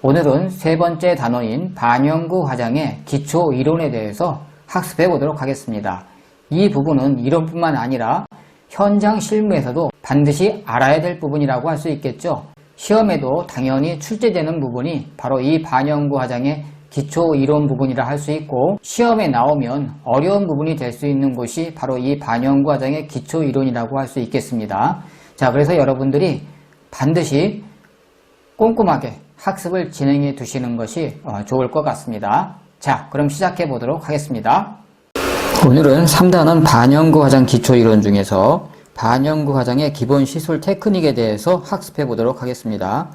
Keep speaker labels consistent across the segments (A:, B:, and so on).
A: 오늘은 세 번째 단원인 반영구 화장의 기초 이론에 대해서 학습해 보도록 하겠습니다. 이 부분은 이론뿐만 아니라 현장 실무에서도 반드시 알아야 될 부분이라고 할 수 있겠죠. 시험에도 당연히 출제되는 부분이 바로 이 반영구 화장의 기초 이론 부분이라 할 수 있고 시험에 나오면 어려운 부분이 될 수 있는 곳이 바로 이 반영구 화장의 기초 이론이라고 할 수 있겠습니다. 자, 그래서 여러분들이 반드시 꼼꼼하게 학습을 진행해 두시는 것이 어, 좋을 것 같습니다. 자, 그럼 시작해 보도록 하겠습니다. 오늘은 3단원 반영구 화장 기초 이론 중에서 반영구 화장의 기본 시술 테크닉에 대해서 학습해 보도록 하겠습니다.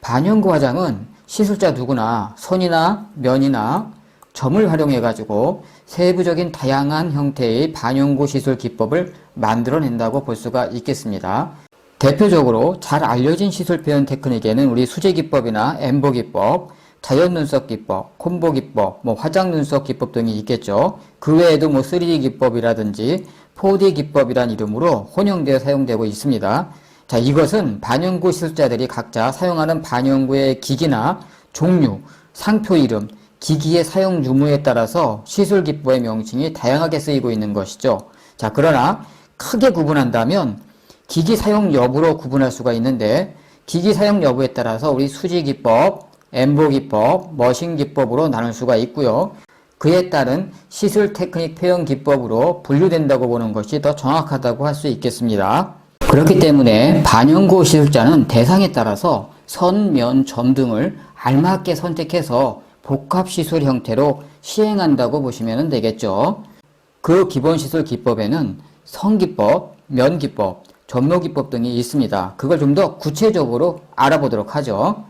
A: 반영구 화장은 시술자 누구나 선이나 면이나 점을 활용해 가지고 세부적인 다양한 형태의 반영구 시술 기법을 만들어낸다고 볼 수가 있겠습니다. 대표적으로 잘 알려진 시술 표현 테크닉에는 우리 수제 기법이나 엠보 기법, 자연 눈썹 기법, 콤보 기법, 뭐 화장 눈썹 기법 등이 있겠죠. 그 외에도 뭐 3D 기법이라든지 4D 기법이란 이름으로 혼용되어 사용되고 있습니다. 자, 이것은 반영구 시술자들이 각자 사용하는 반영구의 기기나 종류, 상표 이름, 기기의 사용 유무에 따라서 시술 기법의 명칭이 다양하게 쓰이고 있는 것이죠. 자, 그러나 크게 구분한다면 기기 사용 여부로 구분할 수가 있는데 기기 사용 여부에 따라서 우리 수지 기법, 엠보 기법, 머신 기법으로 나눌 수가 있고요. 그에 따른 시술 테크닉 표현 기법으로 분류된다고 보는 것이 더 정확하다고 할 수 있겠습니다. 그렇기 때문에 반영구 시술자는 대상에 따라서 선, 면, 점 등을 알맞게 선택해서 복합 시술 형태로 시행한다고 보시면 되겠죠. 그 기본 시술 기법에는 성기법, 면 기법, 점묘기법 등이 있습니다. 그걸 좀 더 구체적으로 알아보도록 하죠.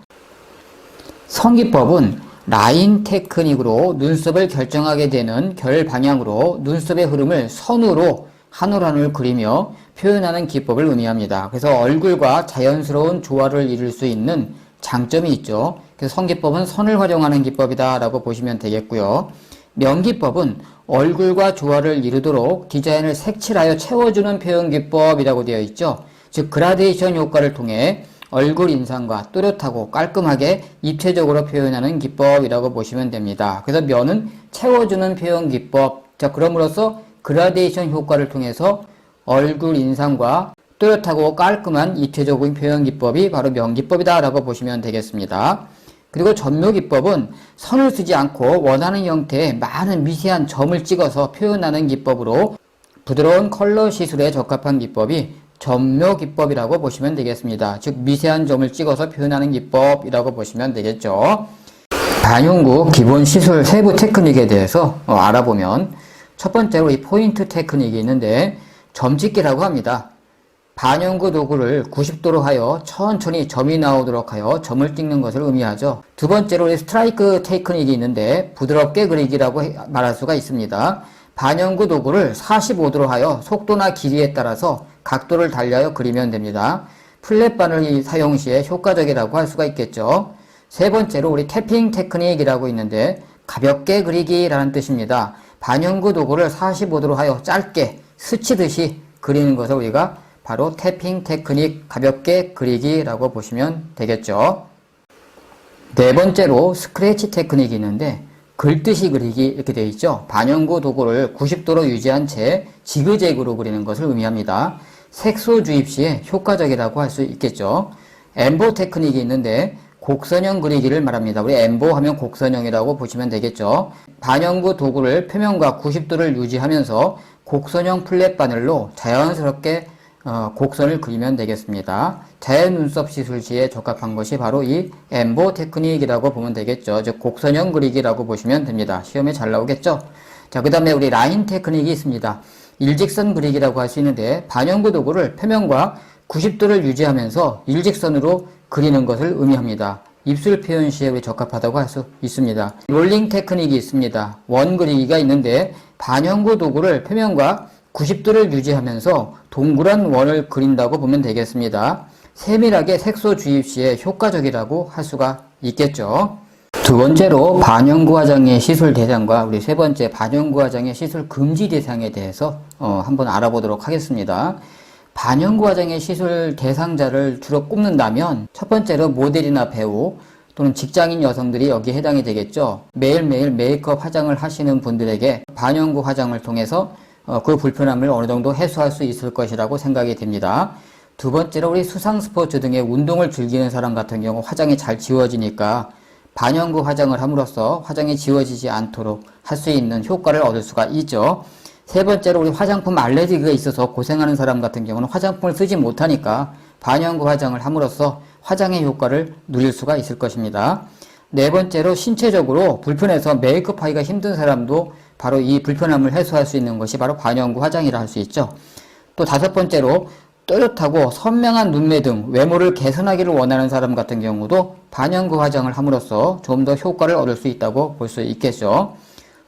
A: 성기법은 라인 테크닉으로 눈썹을 결정하게 되는 결 방향으로 눈썹의 흐름을 선으로 한 올 한 올 그리며 표현하는 기법을 의미합니다. 그래서 얼굴과 자연스러운 조화를 이룰 수 있는 장점이 있죠. 그래서 성기법은 선을 활용하는 기법이다라고 보시면 되겠고요. 명기법은 얼굴과 조화를 이루도록 디자인을 색칠하여 채워주는 표현 기법이라고 되어 있죠. 즉 그라데이션 효과를 통해 얼굴 인상과 또렷하고 깔끔하게 입체적으로 표현하는 기법이라고 보시면 됩니다. 그래서 면은 채워주는 표현 기법. 자 그럼으로써 그라데이션 효과를 통해서 얼굴 인상과 또렷하고 깔끔한 입체적인 표현 기법이 바로 면기법이다라고 보시면 되겠습니다. 그리고 점묘기법은 선을 쓰지 않고 원하는 형태의 많은 미세한 점을 찍어서 표현하는 기법으로 부드러운 컬러 시술에 적합한 기법이 점묘기법이라고 보시면 되겠습니다. 즉 미세한 점을 찍어서 표현하는 기법이라고 보시면 되겠죠. 반영구 기본 시술 세부 테크닉에 대해서 어, 알아보면 첫 번째로 이 포인트 테크닉이 있는데 점찍기라고 합니다. 반영구 도구를 90도로 하여 천천히 점이 나오도록 하여 점을 찍는 것을 의미하죠. 두 번째로 스트라이크 테크닉이 있는데 부드럽게 그리기라고 말할 수가 있습니다. 반영구 도구를 45도로 하여 속도나 길이에 따라서 각도를 달리하여 그리면 됩니다. 플랫바늘 사용 시에 효과적이라고 할 수가 있겠죠. 세 번째로 우리 태핑 테크닉이라고 있는데 가볍게 그리기라는 뜻입니다. 반영구 도구를 45도로 하여 짧게 스치듯이 그리는 것을 우리가 바로 태핑 테크닉 가볍게 그리기라고 보시면 되겠죠. 네 번째로 스크래치 테크닉이 있는데 글듯이 그리기 이렇게 되어 있죠. 반영구 도구를 90도로 유지한 채 지그재그로 그리는 것을 의미합니다. 색소 주입 시에 효과적이라고 할 수 있겠죠. 엠보 테크닉이 있는데 곡선형 그리기를 말합니다. 우리 엠보 하면 곡선형이라고 보시면 되겠죠. 반영구 도구를 표면과 90도를 유지하면서 곡선형 플랫 바늘로 자연스럽게 어, 곡선을 그리면 되겠습니다. 자연 눈썹 시술 시에 적합한 것이 바로 이 엠보 테크닉이라고 보면 되겠죠. 즉 곡선형 그리기라고 보시면 됩니다. 시험에 잘 나오겠죠. 자, 그 다음에 우리 라인 테크닉이 있습니다. 일직선 그리기라고 할 수 있는데 반영구 도구를 표면과 90도를 유지하면서 일직선으로 그리는 것을 의미합니다. 입술 표현 시에 적합하다고 할 수 있습니다. 롤링 테크닉이 있습니다. 원 그리기가 있는데 반영구 도구를 표면과 90도를 유지하면서 동그란 원을 그린다고 보면 되겠습니다. 세밀하게 색소 주입 시에 효과적이라고 할 수가 있겠죠. 두 번째로 반영구 화장의 시술 대상과 우리 세 번째 반영구 화장의 시술 금지 대상에 대해서 어, 한번 알아보도록 하겠습니다. 반영구 화장의 시술 대상자를 주로 꼽는다면 첫 번째로 모델이나 배우, 또는 직장인 여성들이 여기에 해당이 되겠죠. 매일매일 메이크업 화장을 하시는 분들에게 반영구 화장을 통해서 어, 그 불편함을 어느 정도 해소할 수 있을 것이라고 생각이 됩니다. 두 번째로 우리 수상 스포츠 등의 운동을 즐기는 사람 같은 경우 화장이 잘 지워지니까 반영구 화장을 함으로써 화장이 지워지지 않도록 할 수 있는 효과를 얻을 수가 있죠. 세 번째로 우리 화장품 알레르기가 있어서 고생하는 사람 같은 경우는 화장품을 쓰지 못하니까 반영구 화장을 함으로써 화장의 효과를 누릴 수가 있을 것입니다. 네 번째로 신체적으로 불편해서 메이크업 하기가 힘든 사람도 바로 이 불편함을 해소할 수 있는 것이 바로 반영구 화장이라 할 수 있죠. 또 다섯 번째로 또렷하고 선명한 눈매 등 외모를 개선하기를 원하는 사람 같은 경우도 반영구 화장을 함으로써 좀 더 효과를 얻을 수 있다고 볼 수 있겠죠.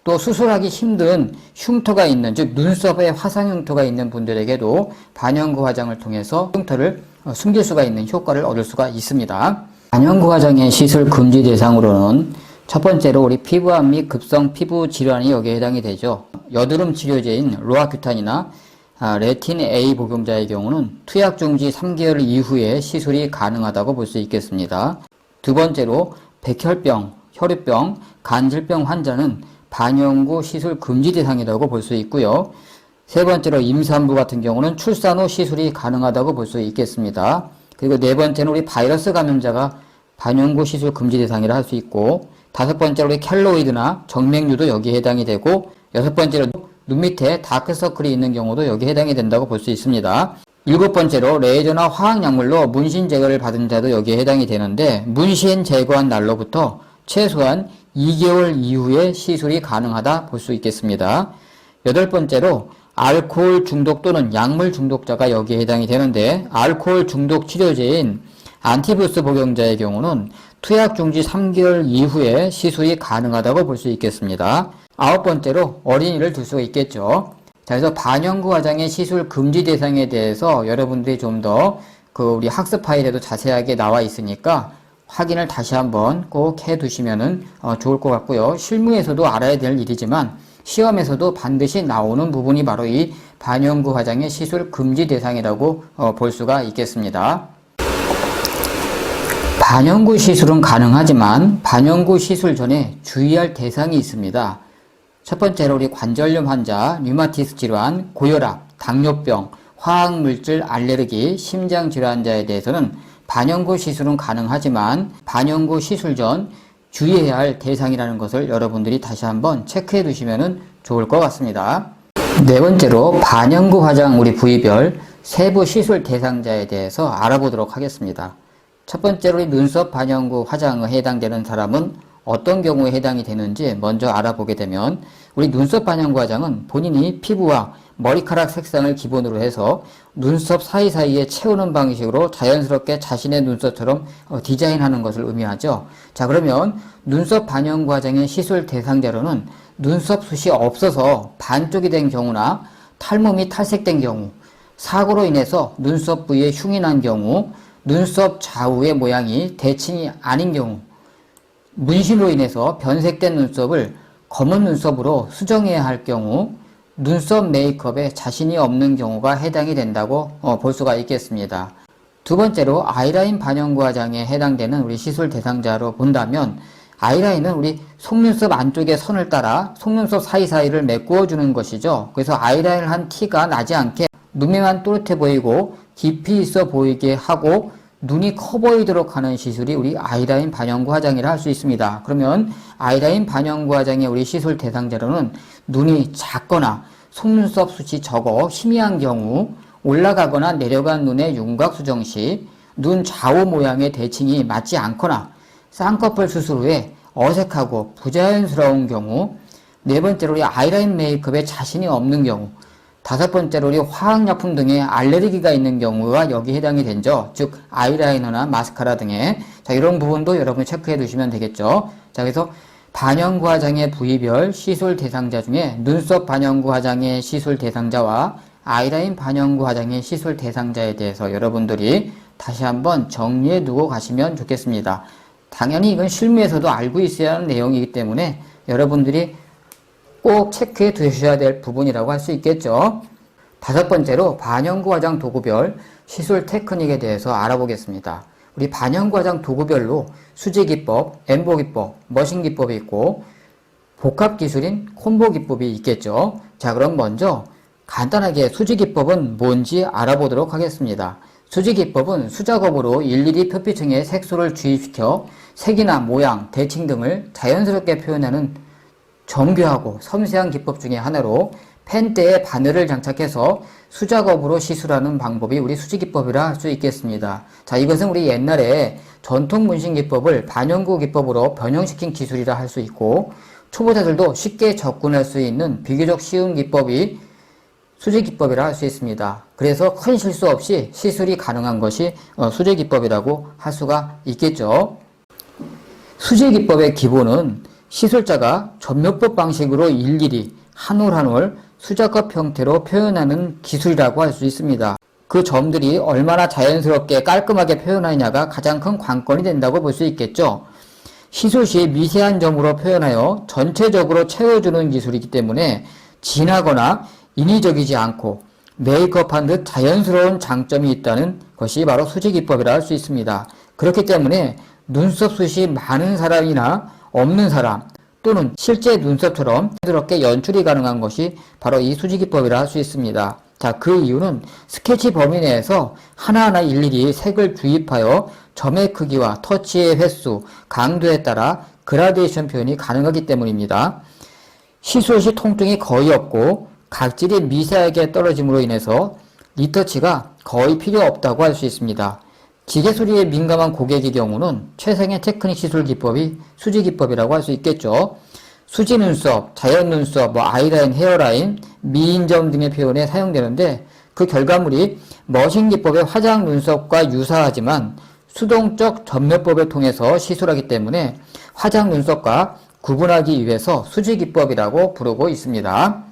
A: 또 수술하기 힘든 흉터가 있는 즉 눈썹에 화상 흉터가 있는 분들에게도 반영구 화장을 통해서 흉터를 어, 숨길 수가 있는 효과를 얻을 수가 있습니다. 반영구 화장의 시술 금지 대상으로는 첫 번째로 우리 피부암 및 급성 피부 질환이 여기에 해당이 되죠. 여드름 치료제인 로아큐탄이나 아, 레틴 A 복용자의 경우는 투약 중지 3개월 이후에 시술이 가능하다고 볼 수 있겠습니다. 두 번째로 백혈병, 혈유병, 간질병 환자는 반영구 시술 금지 대상이라고 볼 수 있고요. 세 번째로 임산부 같은 경우는 출산 후 시술이 가능하다고 볼 수 있겠습니다. 그리고 네 번째는 우리 바이러스 감염자가 반영구 시술 금지 대상이라 할 수 있고 다섯 번째로 켈로이드나 정맥류도 여기에 해당이 되고 여섯 번째로 눈 밑에 다크서클이 있는 경우도 여기에 해당이 된다고 볼 수 있습니다. 일곱 번째로 레이저나 화학약물로 문신 제거를 받은 자도 여기에 해당이 되는데 문신 제거한 날로부터 최소한 2개월 이후에 시술이 가능하다 볼 수 있겠습니다. 여덟 번째로 알코올 중독 또는 약물 중독자가 여기에 해당이 되는데 알코올 중독 치료제인 안티부스 복용자의 경우는 투약 중지 3개월 이후에 시술이 가능하다고 볼 수 있겠습니다. 아홉 번째로 어린이를 둘 수가 있겠죠. 자, 그래서 반영구 화장의 시술 금지 대상에 대해서 여러분들이 좀 더 그 우리 학습 파일에도 자세하게 나와 있으니까 확인을 다시 한번 꼭 해 두시면은 어, 좋을 것 같고요. 실무에서도 알아야 될 일이지만 시험에서도 반드시 나오는 부분이 바로 이 반영구 화장의 시술 금지 대상이라고 어, 볼 수가 있겠습니다. 반영구 시술은 가능하지만 반영구 시술 전에 주의할 대상이 있습니다. 첫 번째로 우리 관절염 환자, 류마티스 질환, 고혈압, 당뇨병, 화학물질 알레르기, 심장 질환자에 대해서는 반영구 시술은 가능하지만 반영구 시술 전 주의해야 할 대상이라는 것을 여러분들이 다시 한번 체크해 두시면 좋을 것 같습니다. 네 번째로 반영구 화장 우리 부위별 세부 시술 대상자에 대해서 알아보도록 하겠습니다. 첫 번째로 이 눈썹 반영구 화장에 해당되는 사람은 어떤 경우에 해당이 되는지 먼저 알아보게 되면 우리 눈썹 반영구 화장은 본인이 피부와 머리카락 색상을 기본으로 해서 눈썹 사이사이에 채우는 방식으로 자연스럽게 자신의 눈썹처럼 어, 디자인하는 것을 의미하죠. 자 그러면 눈썹 반영구 화장의 시술 대상자로는 눈썹 숱이 없어서 반쪽이 된 경우나 탈모 및 탈색된 경우 사고로 인해서 눈썹 부위에 흉이 난 경우 눈썹 좌우의 모양이 대칭이 아닌 경우 문신으로 인해서 변색된 눈썹을 검은 눈썹으로 수정해야 할 경우 눈썹 메이크업에 자신이 없는 경우가 해당이 된다고 어, 볼 수가 있겠습니다. 두 번째로 아이라인 반영구 화장에 해당되는 우리 시술 대상자로 본다면 아이라인은 우리 속눈썹 안쪽의 선을 따라 속눈썹 사이사이를 메꾸어 주는 것이죠. 그래서 아이라인을 한 티가 나지 않게 눈매만 또렷해 보이고 깊이 있어 보이게 하고 눈이 커 보이도록 하는 시술이 우리 아이라인 반영구 화장이라 할 수 있습니다. 그러면 아이라인 반영구 화장의 우리 시술 대상자로는 눈이 작거나 속눈썹 숱이 적어 희미한 경우 올라가거나 내려간 눈의 윤곽 수정 시 눈 좌우 모양의 대칭이 맞지 않거나 쌍꺼풀 수술 후에 어색하고 부자연스러운 경우 네 번째로 아이라인 메이크업에 자신이 없는 경우 다섯 번째로 우리 화학약품 등의 알레르기가 있는 경우가 여기 해당이 되죠. 즉 아이라이너나 마스카라 등의 자 이런 부분도 여러분 체크해 두시면 되겠죠. 자 그래서 반영구 화장의 부위별 시술 대상자 중에 눈썹 반영구 화장의 시술 대상자와 아이라인 반영구 화장의 시술 대상자에 대해서 여러분들이 다시 한번 정리해 두고 가시면 좋겠습니다. 당연히 이건 실무에서도 알고 있어야 하는 내용이기 때문에 여러분들이 꼭 체크해 두셔야 될 부분이라고 할 수 있겠죠. 다섯 번째로 반영구 화장 도구별 시술 테크닉에 대해서 알아보겠습니다. 우리 반영과장 도구별로 수지기법, 엠보 기법, 머신 기법이 있고 복합 기술인 콤보 기법이 있겠죠. 자, 그럼 먼저 간단하게 수지 기법은 뭔지 알아보도록 하겠습니다. 수지 기법은 수작업으로 일일이 표피층에 색소를 주입시켜 색이나 모양, 대칭 등을 자연스럽게 표현하는 정교하고 섬세한 기법 중의 하나로 펜대에 바늘을 장착해서 수작업으로 시술하는 방법이 우리 수지기법이라 할 수 있겠습니다. 자, 이것은 우리 옛날에 전통 문신 기법을 반영구 기법으로 변형시킨 기술이라 할 수 있고 초보자들도 쉽게 접근할 수 있는 비교적 쉬운 기법이 수지기법이라 할 수 있습니다. 그래서 큰 실수 없이 시술이 가능한 것이 어, 수지기법이라고 할 수가 있겠죠. 수지기법의 기본은 시술자가 전묘법 방식으로 일일이 한 올 한 올 수작업 형태로 표현하는 기술이라고 할 수 있습니다. 그 점들이 얼마나 자연스럽게 깔끔하게 표현하느냐가 가장 큰 관건이 된다고 볼 수 있겠죠. 시술 시 미세한 점으로 표현하여 전체적으로 채워주는 기술이기 때문에 진하거나 인위적이지 않고 메이크업한 듯 자연스러운 장점이 있다는 것이 바로 수지기법이라 할 수 있습니다. 그렇기 때문에 눈썹 숱이 많은 사람이나 없는 사람 또는 실제 눈썹처럼 부드럽게 연출이 가능한 것이 바로 이 수지기법이라 할 수 있습니다. 자, 그 이유는 스케치 범위 내에서 하나하나 일일이 색을 주입하여 점의 크기와 터치의 횟수, 강도에 따라 그라데이션 표현이 가능하기 때문입니다. 시술 시 통증이 거의 없고 각질이 미세하게 떨어짐으로 인해서 리터치가 거의 필요 없다고 할 수 있습니다. 기계 소리에 민감한 고객의 경우는 최상의 테크닉 시술 기법이 수지 기법이라고 할 수 있겠죠. 수지 눈썹, 자연 눈썹, 뭐 아이라인, 헤어라인, 미인점 등의 표현에 사용되는데 그 결과물이 머신 기법의 화장 눈썹과 유사하지만 수동적 전멸법을 통해서 시술하기 때문에 화장 눈썹과 구분하기 위해서 수지 기법이라고 부르고 있습니다.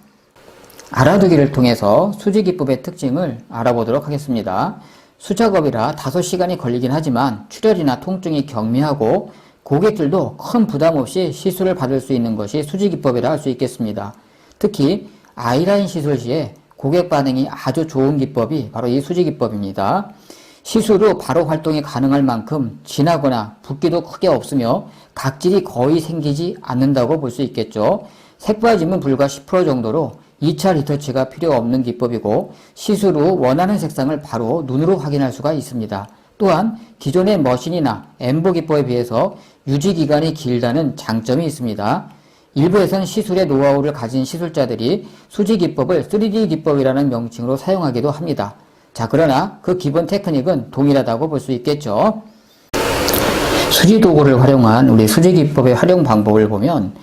A: 알아두기를 통해서 수지 기법의 특징을 알아보도록 하겠습니다. 수작업이라 5시간이 걸리긴 하지만 출혈이나 통증이 경미하고 고객들도 큰 부담 없이 시술을 받을 수 있는 것이 수지기법이라 할 수 있겠습니다. 특히 아이라인 시술 시에 고객 반응이 아주 좋은 기법이 바로 이 수지기법입니다. 시술 후 바로 활동이 가능할 만큼 진하거나 붓기도 크게 없으며 각질이 거의 생기지 않는다고 볼 수 있겠죠. 색빠짐은 불과 10% 정도로 2차 리터치가 필요 없는 기법이고 시술 후 원하는 색상을 바로 눈으로 확인할 수가 있습니다. 또한 기존의 머신이나 엠보 기법에 비해서 유지 기간이 길다는 장점이 있습니다. 일부에선 시술의 노하우를 가진 시술자들이 수지 기법을 3D 기법이라는 명칭으로 사용하기도 합니다. 자, 그러나 그 기본 테크닉은 동일하다고 볼 수 있겠죠. 수지 도구를 활용한 우리 수지 기법의 활용 방법을 보면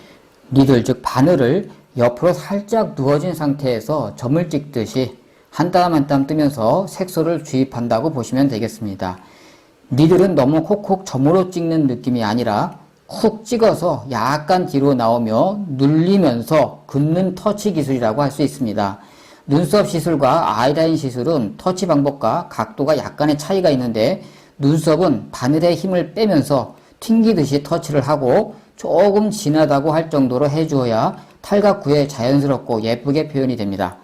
A: 니들 즉 바늘을 옆으로 살짝 누워진 상태에서 점을 찍듯이 한땀 한땀 뜨면서 색소를 주입한다고 보시면 되겠습니다. 니들은 너무 콕콕 점으로 찍는 느낌이 아니라 쿡 찍어서 약간 뒤로 나오며 눌리면서 긋는 터치 기술이라고 할 수 있습니다. 눈썹 시술과 아이라인 시술은 터치 방법과 각도가 약간의 차이가 있는데 눈썹은 바늘에 힘을 빼면서 튕기듯이 터치를 하고 조금 진하다고 할 정도로 해주어야 탈각 후에 자연스럽고 예쁘게 표현이 됩니다.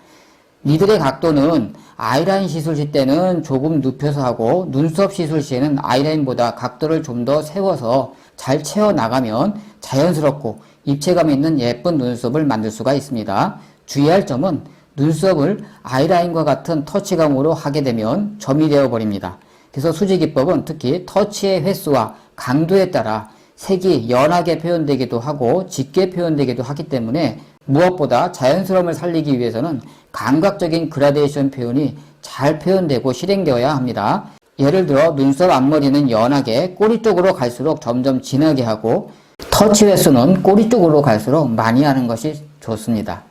A: 니들의 각도는 아이라인 시술 시 때는 조금 눕혀서 하고 눈썹 시술 시에는 아이라인보다 각도를 좀 더 세워서 잘 채워 나가면 자연스럽고 입체감 있는 예쁜 눈썹을 만들 수가 있습니다. 주의할 점은 눈썹을 아이라인과 같은 터치감으로 하게 되면 점이 되어 버립니다. 그래서 수지 기법은 특히 터치의 횟수와 강도에 따라 색이 연하게 표현되기도 하고 짙게 표현되기도 하기 때문에 무엇보다 자연스러움을 살리기 위해서는 감각적인 그라데이션 표현이 잘 표현되고 실행되어야 합니다. 예를 들어 눈썹 앞머리는 연하게 꼬리 쪽으로 갈수록 점점 진하게 하고 터치 횟수는 꼬리 쪽으로 갈수록 많이 하는 것이 좋습니다.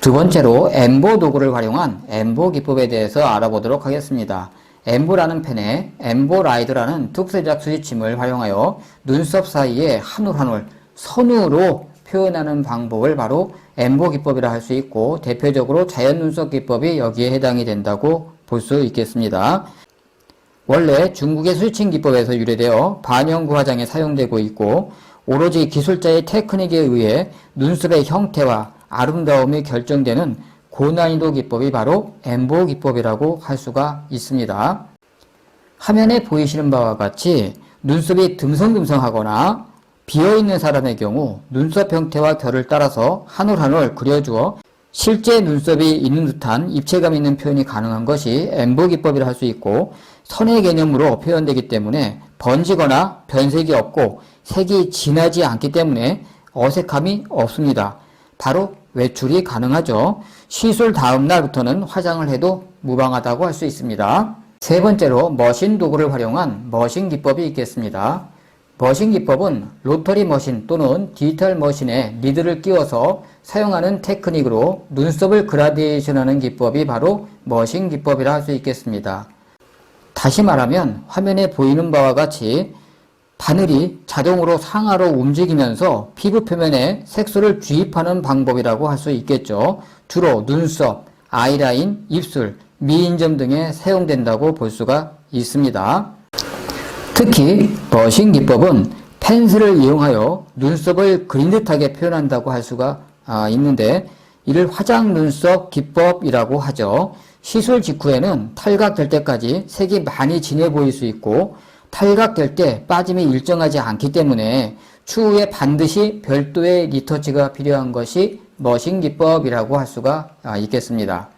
A: 두 번째로 엠보 도구를 활용한 엠보 기법에 대해서 알아보도록 하겠습니다. 엠보라는 펜에 엠보 라이드라는 특수제작 수지침을 활용하여 눈썹 사이에 한 올 한 올 선으로 표현하는 방법을 바로 엠보 기법이라 할 수 있고 대표적으로 자연 눈썹 기법이 여기에 해당이 된다고 볼 수 있겠습니다. 원래 중국의 수지침 기법에서 유래되어 반영구 화장에 사용되고 있고 오로지 기술자의 테크닉에 의해 눈썹의 형태와 아름다움이 결정되는 고난이도 기법이 바로 엠보 기법이라고 할 수가 있습니다. 화면에 보이시는 바와 같이 눈썹이 듬성듬성하거나 비어있는 사람의 경우 눈썹 형태와 결을 따라서 한 올 한 올 그려주어 실제 눈썹이 있는 듯한 입체감 있는 표현이 가능한 것이 엠보 기법이라 할 수 있고 선의 개념으로 표현되기 때문에 번지거나 변색이 없고 색이 진하지 않기 때문에 어색함이 없습니다. 바로 외출이 가능하죠. 시술 다음 날부터는 화장을 해도 무방하다고 할 수 있습니다. 세 번째로 머신 도구를 활용한 머신 기법이 있겠습니다. 머신 기법은 로터리 머신 또는 디지털 머신에 리드를 끼워서 사용하는 테크닉으로 눈썹을 그라데이션하는 기법이 바로 머신 기법이라 할 수 있겠습니다. 다시 말하면 화면에 보이는 바와 같이 바늘이 자동으로 상하로 움직이면서 피부 표면에 색소를 주입하는 방법이라고 할 수 있겠죠. 주로 눈썹, 아이라인, 입술, 미인점 등에 사용된다고 볼 수가 있습니다. 특히 머신 기법은 펜슬을 이용하여 눈썹을 그린 듯하게 표현한다고 할 수가 아, 있는데 이를 화장 눈썹 기법이라고 하죠. 시술 직후에는 탈각될 때까지 색이 많이 진해 보일 수 있고 탈각될 때 빠짐이 일정하지 않기 때문에 추후에 반드시 별도의 리터치가 필요한 것이 머신 기법이라고 할 수가 아, 있겠습니다.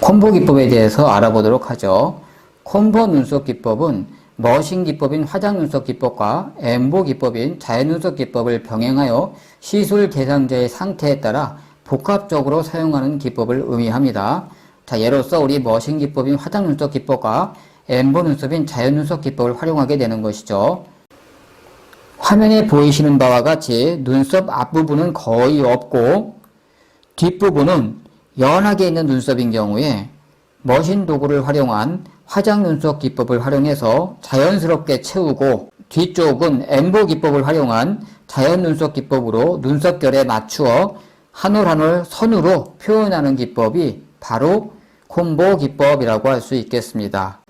A: 콤보 기법에 대해서 알아보도록 하죠. 콤보 눈썹 기법은 머신 기법인 화장 눈썹 기법과 엠보 기법인 자연 눈썹 기법을 병행하여 시술 대상자의 상태에 따라 복합적으로 사용하는 기법을 의미합니다. 자, 예로서 우리 머신 기법인 화장 눈썹 기법과 엠보 눈썹인 자연 눈썹 기법을 활용하게 되는 것이죠. 화면에 보이시는 바와 같이 눈썹 앞부분은 거의 없고 뒷부분은 연하게 있는 눈썹인 경우에 머신 도구를 활용한 화장 눈썹 기법을 활용해서 자연스럽게 채우고 뒤쪽은 엠보 기법을 활용한 자연 눈썹 기법으로 눈썹결에 맞추어 한 올 한 올 선으로 표현하는 기법이 바로 콤보 기법이라고 할 수 있겠습니다.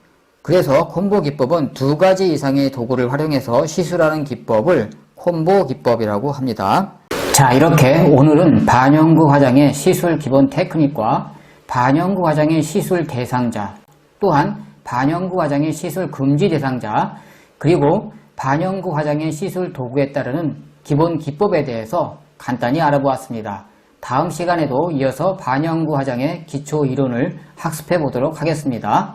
A: 그래서 콤보 기법은 두 가지 이상의 도구를 활용해서 시술하는 기법을 콤보 기법이라고 합니다. 자, 이렇게 오늘은 반영구 화장의 시술 기본 테크닉과 반영구 화장의 시술 대상자, 또한 반영구 화장의 시술 금지 대상자, 그리고 반영구 화장의 시술 도구에 따르는 기본 기법에 대해서 간단히 알아보았습니다. 다음 시간에도 이어서 반영구 화장의 기초 이론을 학습해 보도록 하겠습니다.